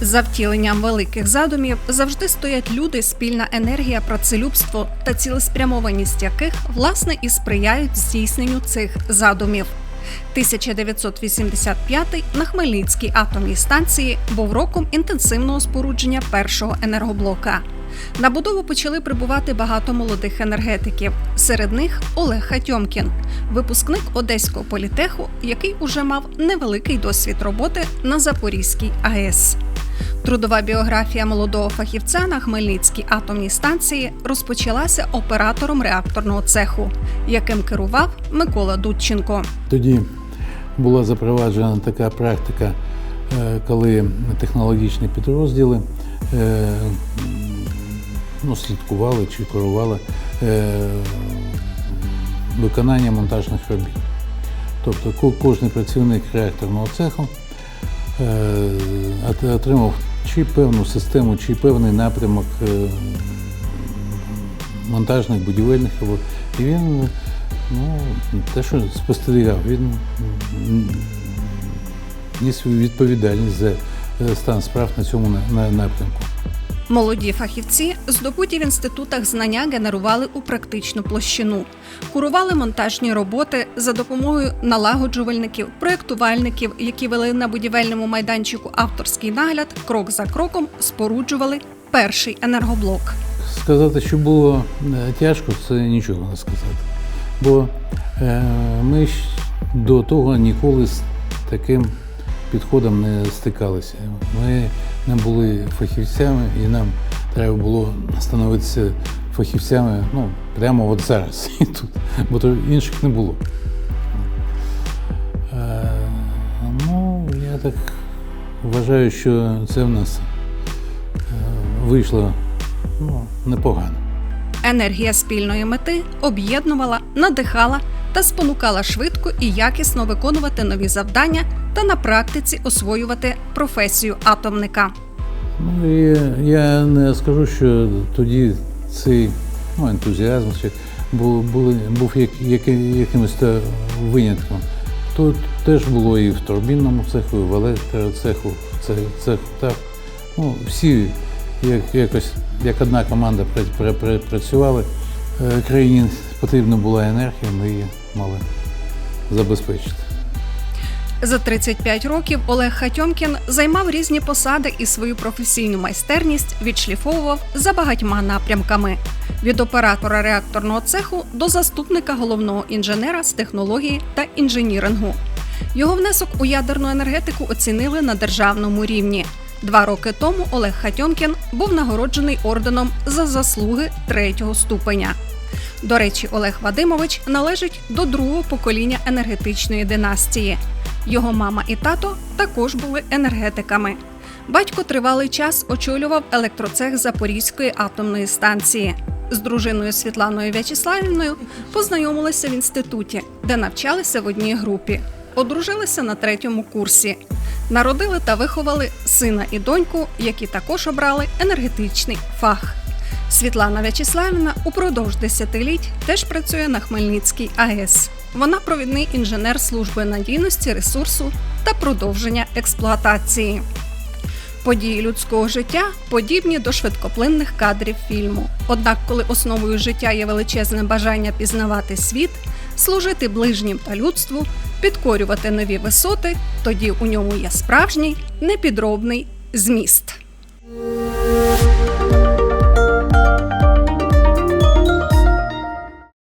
За втіленням великих задумів завжди стоять люди, спільна енергія, працелюбство та цілеспрямованість яких власне і сприяють здійсненню цих задумів. 1985 на Хмельницькій атомній станції був роком інтенсивного спорудження першого енергоблока. На будову почали прибувати багато молодих енергетиків. Серед них Олег Хатьомкін, випускник Одеського політеху, який уже мав невеликий досвід роботи на Запорізькій АЕС. Трудова біографія молодого фахівця на Хмельницькій атомній станції розпочалася оператором реакторного цеху, яким керував Микола Дудченко. Тоді була запроваджена така практика, е, коли технологічні підрозділи е, ну, слідкували чи керували е, виконання монтажних робіт. Тобто ко- кожен працівник реакторного цеху отримав чи певну систему, чи певний напрямок е, монтажних будівельних робот. І він ну, те, що спостерігав, він ніс відповідальність за е, стан справ на цьому на- на- напрямку. Молоді фахівці, здобуті в інститутах знання, генерували у практичну площину, курували монтажні роботи за допомогою налагоджувальників, проєктувальників, які вели на будівельному майданчику авторський нагляд, крок за кроком споруджували перший енергоблок. Сказати, що було е, тяжко, це нічого не сказати. Бо е, ми ж до того ніколи з таким підходом не стикалися. Ми не були фахівцями, і нам треба було становитися фахівцями ну, прямо от зараз і тут, бо то інших не було. Е, ну, я так вважаю, що це в нас е, вийшло ну, непогано. Енергія спільної мети об'єднувала, надихала та спонукала швидко і якісно виконувати нові завдання та на практиці освоювати професію атомника. Ну, і я не скажу, що тоді цей ну, ентузіазм був, були, був як, як, якимось винятком. Тут теж було і в турбінному цеху, і в електроцеху, цеху. Так. Ну, всі як, якось як одна команда пра- пра- пра- працювали. Е, Країні потрібна була енергія, ми її мали забезпечити. За 35 років Олег Хатьомкін займав різні посади і свою професійну майстерність відшліфовував за багатьма напрямками від оператора реакторного цеху до заступника головного інженера з технології та інженірингу. Його внесок у ядерну енергетику оцінили на державному рівні. Два роки тому Олег Хатьомкін був нагороджений орденом за заслуги третього ступеня. До речі, Олег Вадимович належить до другого покоління енергетичної династії. Його мама і тато також були енергетиками. Батько тривалий час очолював електроцех Запорізької атомної станції. З дружиною Світланою В'ячеславівною познайомилися в інституті, де навчалися в одній групі. Одружилися на третьому курсі. Народили та виховали сина і доньку, які також обрали енергетичний фах. Світлана В'ячеславівна упродовж десятиліть теж працює на Хмельницькій АЕС. Вона провідний інженер служби надійності ресурсу та продовження експлуатації. Події людського життя подібні до швидкоплинних кадрів фільму. Однак, коли основою життя є величезне бажання пізнавати світ, служити ближнім та людству, підкорювати нові висоти, тоді у ньому є справжній непідробний зміст.